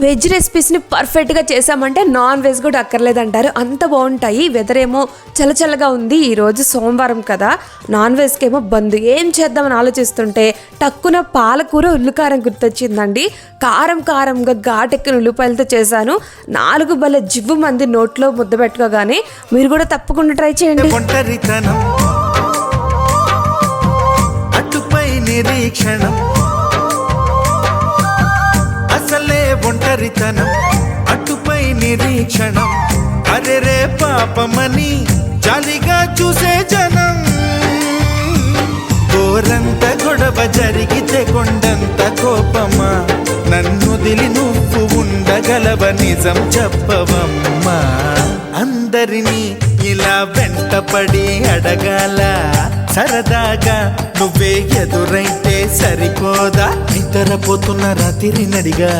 Veg రెసిపీస్ని పర్ఫెక్ట్గా చేసామంటే non veg కూడా అక్కర్లేదంటారు. అంత బాగుంటాయి. వెదర్ ఏమో చల్లచల్లగా ఉంది ఈరోజు సోమవారం కదా. నాన్ వెజ్కి ఏమో బంద్. ఏం చేద్దామని ఆలోచిస్తుంటే టక్కున పాలకూర ఉల్లికారం గుర్తొచ్చిందండి. కారం కారంగా ఘాటెక్కిన ఉల్లిపాయలతో చేశాను. నాలుగు బల్ల జివ్వు మంది నోట్లో ముద్ద పెట్టుకోగానే మీరు కూడా తప్పకుండా ట్రై చేయండి. నిరీక్షణం. ఒంటరితనం అటుపై నిరీక్షణం. అరే రే పాపమని జాలిగా చూసే జనం. కోరంత గొడవ జరిగితే కొండంత కోపమా? నన్ను దిలి నువ్వు ఉండగలవ నిజం చెప్పవమ్మా? అందరినీ ఇలా వెంటపడి అడగాల. సరదాగా నువ్వే ఎదురైతే సరిపోదా? నిద్రపోతున్న రాత్రి నడిగా.